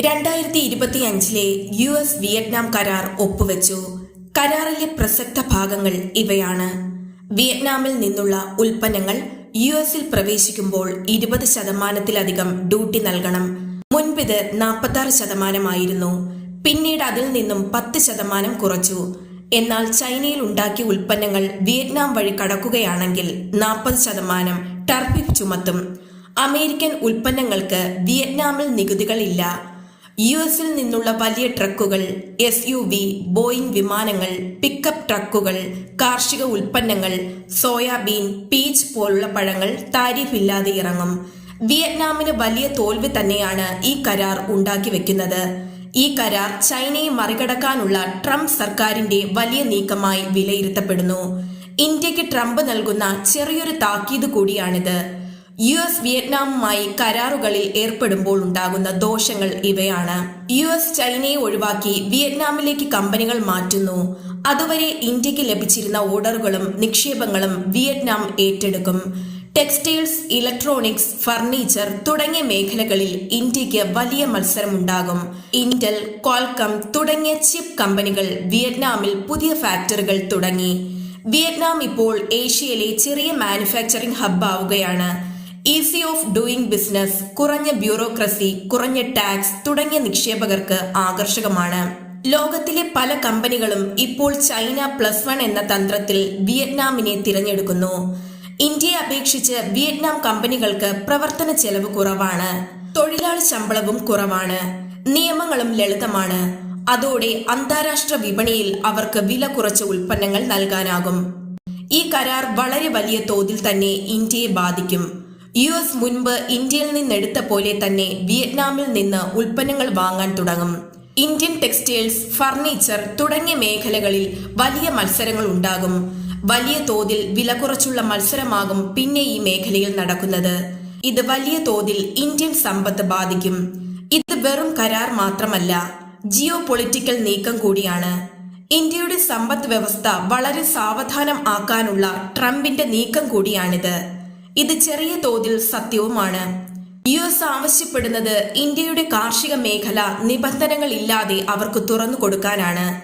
രണ്ടായിരത്തി ഇരുപത്തിയഞ്ചിലെ U S Vietnam കരാർ ഒപ്പുവെച്ചു. കരാറിലെ പ്രസക്ത ഭാഗങ്ങൾ ഇവയാണ്. വിയറ്റ്നാമിൽ നിന്നുള്ള ഉൽപ്പന്നങ്ങൾ യു എസിൽ പ്രവേശിക്കുമ്പോൾ ഇരുപത് ശതമാനത്തിലധികം ഡ്യൂട്ടി നൽകണം. മുൻപിത് നാൽപ്പത്തി ശതമാനമായിരുന്നു. പിന്നീട് അതിൽ നിന്നും പത്ത് ശതമാനം കുറച്ചു. എന്നാൽ ചൈനയിൽ ഉണ്ടാക്കിയ ഉൽപ്പന്നങ്ങൾ വിയറ്റ്നാം വഴി കടക്കുകയാണെങ്കിൽ നാൽപ്പത് ശതമാനം ടർഫിഫ് ചുമത്തും. അമേരിക്കൻ ഉൽപ്പന്നങ്ങൾക്ക് വിയറ്റ്നാമിൽ നികുതികളില്ല. യു എസിൽ നിന്നുള്ള വലിയ ട്രക്കുകൾ എസ് യു വി ബോയിങ് വിമാനങ്ങൾ പിക്കപ്പ് ട്രക്കുകൾ കാർഷിക ഉൽപ്പന്നങ്ങൾ സോയാബീൻ പീച്ച് പോലുള്ള പഴങ്ങൾ താരിഫില്ലാതെ ഇറങ്ങും. വിയറ്റ്നാമിന് വലിയ തോൽവി തന്നെയാണ് ഈ കരാർ ഉണ്ടാക്കി വെക്കുന്നത്. ഈ കരാർ ചൈനയെ മറികടക്കാനുള്ള ട്രംപ് സർക്കാരിന്റെ വലിയ നീക്കമായി വിലയിരുത്തപ്പെടുന്നു. ഇന്ത്യയ്ക്ക് ട്രംപ് നൽകുന്ന ചെറിയൊരു താക്കീത് കൂടിയാണിത്. യു എസ് വിയറ്റ്നാമുമായി കരാറുകളിൽ ഏർപ്പെടുമ്പോൾ ഉണ്ടാകുന്ന ദോഷങ്ങൾ ഇവയാണ്. യു എസ് ചൈനയെ ഒഴിവാക്കി വിയറ്റ്നാമിലേക്ക് കമ്പനികൾ മാറ്റുന്നു. അതുവരെ ഇന്ത്യയ്ക്ക് ലഭിച്ചിരുന്ന ഓർഡറുകളും നിക്ഷേപങ്ങളും വിയറ്റ്നാം ഏറ്റെടുക്കും. ടെക്സ്റ്റൈൽസ് ഇലക്ട്രോണിക്സ് ഫർണിച്ചർ തുടങ്ങിയ മേഖലകളിൽ ഇന്ത്യയ്ക്ക് വലിയ മത്സരമുണ്ടാകും. ഇന്റൽ കോൽക്കം തുടങ്ങിയ ചിപ്പ് കമ്പനികൾ വിയറ്റ്നാമിൽ പുതിയ ഫാക്ടറികൾ തുടങ്ങി. വിയറ്റ്നാം ഇപ്പോൾ ഏഷ്യയിലെ ചെറിയ മാനുഫാക്ചറിംഗ് ഹബ്ബ് ആവുകയാണ്. ഈസി ഓഫ് ഡൂയിങ് ബിസിനസ് കുറഞ്ഞ ബ്യൂറോക്രസി കുറഞ്ഞ ടാക്സ് തുടങ്ങിയ നിക്ഷേപകർക്ക് ആകർഷകമാണ്. ലോകത്തിലെ പല കമ്പനികളും ഇപ്പോൾ ചൈന പ്ലസ് വൺ എന്ന തന്ത്രത്തിൽ വിയറ്റ്നാമിനെ തിരഞ്ഞെടുക്കുന്നു. ഇന്ത്യയെ അപേക്ഷിച്ച് വിയറ്റ്നാം കമ്പനികൾക്ക് പ്രവർത്തന ചെലവ് കുറവാണ്. തൊഴിലാളി ശമ്പളവും കുറവാണ്. നിയമങ്ങളും ലളിതമാണ്. അതോടെ അന്താരാഷ്ട്ര വിപണിയിൽ അവർക്ക് വില കുറച്ച ഉൽപ്പന്നങ്ങൾ നൽകാനാകും. ഈ കരാർ വളരെ വലിയ തോതിൽ തന്നെ ഇന്ത്യയെ ബാധിക്കും. യു എസ് മുൻപ് ഇന്ത്യയിൽ നിന്നെടുത്ത പോലെ തന്നെ വിയറ്റ്നാമിൽ നിന്ന് ഉൽപ്പന്നങ്ങൾ വാങ്ങാൻ തുടങ്ങും. ഇന്ത്യൻ ടെക്സ്റ്റൈൽസ് ഫർണിച്ചർ തുടങ്ങിയ മേഖലകളിൽ വലിയ മത്സരങ്ങൾ ഉണ്ടാകും. വലിയ തോതിൽ വില കുറച്ചുള്ള മത്സരമാകും പിന്നെ ഈ മേഖലയിൽ നടക്കുന്നത്. ഇത് വലിയ തോതിൽ ഇന്ത്യൻ സമ്പത്ത് ബാധിക്കും. ഇത് വെറും കരാർ മാത്രമല്ല ജിയോ പൊളിറ്റിക്കൽ നീക്കം കൂടിയാണ്. ഇന്ത്യയുടെ സമ്പദ് വ്യവസ്ഥ വളരെ സാവധാനം ആക്കാനുള്ള ട്രംപിന്റെ നീക്കം കൂടിയാണിത്. ഇത് ചെറിയ തോതിൽ സത്യവുമാണ്. യു എസ് ആവശ്യപ്പെടുന്നത് ഇന്ത്യയുടെ കാർഷിക മേഖല നിബന്ധനകളില്ലാതെ അവർക്ക് തുറന്നു കൊടുക്കാനാണ്.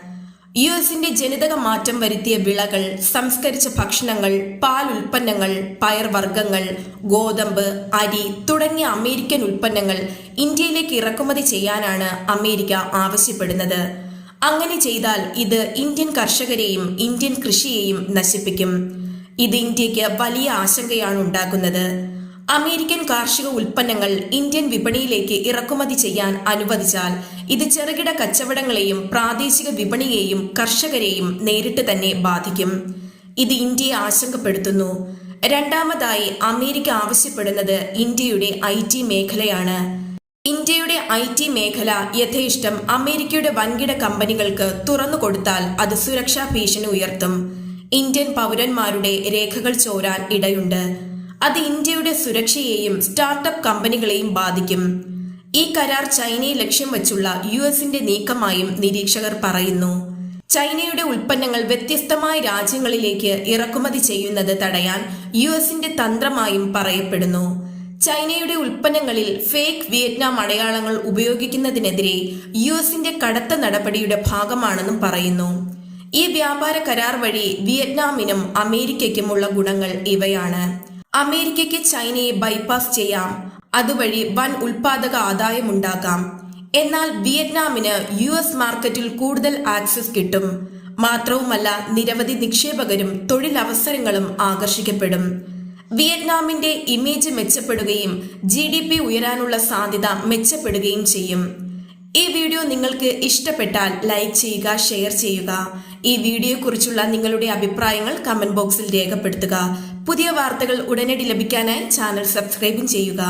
യു എസിന്റെ ജനിതക മാറ്റം വരുത്തിയ വിളകൾ സംസ്കരിച്ച ഭക്ഷണങ്ങൾ പാൽ ഉൽപ്പന്നങ്ങൾ പയർവർഗങ്ങൾ ഗോതമ്പ് അരി തുടങ്ങിയ അമേരിക്കൻ ഉൽപ്പന്നങ്ങൾ ഇന്ത്യയിലേക്ക് ഇറക്കുമതി ചെയ്യാനാണ് അമേരിക്ക ആവശ്യപ്പെടുന്നത്. അങ്ങനെ ചെയ്താൽ ഇത് ഇന്ത്യൻ കർഷകരെയും ഇന്ത്യൻ കൃഷിയെയും നശിപ്പിക്കും. ഇത് ഇന്ത്യയ്ക്ക് വലിയ ആശങ്കയാണ് ഉണ്ടാക്കുന്നത്. അമേരിക്കൻ കാർഷിക ഉൽപ്പന്നങ്ങൾ ഇന്ത്യൻ വിപണിയിലേക്ക് ഇറക്കുമതി ചെയ്യാൻ അനുവദിച്ചാൽ ഇത് ചെറുകിട കച്ചവടങ്ങളെയും പ്രാദേശിക വിപണിയെയും കർഷകരെയും നേരിട്ട് തന്നെ ബാധിക്കും. ഇത് ഇന്ത്യയെ ആശങ്കപ്പെടുത്തുന്നു. രണ്ടാമതായി അമേരിക്ക ആവശ്യപ്പെടുന്നത് ഇന്ത്യയുടെ ഐ ടി മേഖലയാണ്. ഇന്ത്യയുടെ ഐ ടി മേഖല യഥേഷ്ടം അമേരിക്കയുടെ വൻകിട കമ്പനികൾക്ക് തുറന്നു കൊടുത്താൽ അത് സുരക്ഷാ ഭീഷണി ഉയർത്തും. ഇന്ത്യൻ പൗരന്മാരുടെ രേഖകൾ ചോരാൻ ഇടയുണ്ട്. അത് ഇന്ത്യയുടെ സുരക്ഷയെയും സ്റ്റാർട്ടപ്പ് കമ്പനികളെയും ബാധിക്കും. ഈ കരാർ ചൈനയെ ലക്ഷ്യം വച്ചുള്ള യു എസിന്റെ നീക്കമായും നിരീക്ഷകർ പറയുന്നു. ചൈനയുടെ ഉൽപ്പന്നങ്ങൾ വ്യത്യസ്തമായ രാജ്യങ്ങളിലേക്ക് ഇറക്കുമതി ചെയ്യുന്നത് തടയാൻ യു എസിന്റെ തന്ത്രമായും പറയപ്പെടുന്നു. ചൈനയുടെ ഉൽപ്പന്നങ്ങളിൽ ഫേക്ക് വിയറ്റ്നാം അടയാളങ്ങൾ ഉപയോഗിക്കുന്നതിനെതിരെ യു എസിന്റെ കടത്ത നടപടിയുടെ ഭാഗമാണെന്നും പറയുന്നു. ഈ വ്യാപാര കരാർ വഴി വിയറ്റ്നാമിനും അമേരിക്കയ്ക്കുമുള്ള ഗുണങ്ങൾ ഇവയാണ്. അമേരിക്കയ്ക്ക് ചൈനയെ ബൈപ്പാസ് ചെയ്യാം. അതുവഴി വൻ ഉൽപാദക ആദായമുണ്ടാകാം എന്നാൽ വിയറ്റ്നാമിന് യു എസ് മാർക്കറ്റിൽ കൂടുതൽ ആക്സസ് കിട്ടും. മാത്രവുമല്ല നിരവധി നിക്ഷേപകരും തൊഴിലവസരങ്ങളും ആകർഷിക്കപ്പെടും. വിയറ്റ്നാമിന്റെ ഇമേജ് മെച്ചപ്പെടുകയും ജി ഉയരാനുള്ള സാധ്യത മെച്ചപ്പെടുകയും ചെയ്യും. ഈ വീഡിയോ നിങ്ങൾക്ക് ഇഷ്ടപ്പെട്ടാൽ ലൈക്ക് ചെയ്യുക ഷെയർ ചെയ്യുക. ഈ വീഡിയോയെക്കുറിച്ചുള്ള നിങ്ങളുടെ അഭിപ്രായങ്ങൾ കമന്റ് ബോക്സിൽ രേഖപ്പെടുത്തുക. പുതിയ വാർത്തകൾ ഉടനടി ലഭിക്കാനായി ചാനൽ സബ്സ്ക്രൈബും ചെയ്യുക.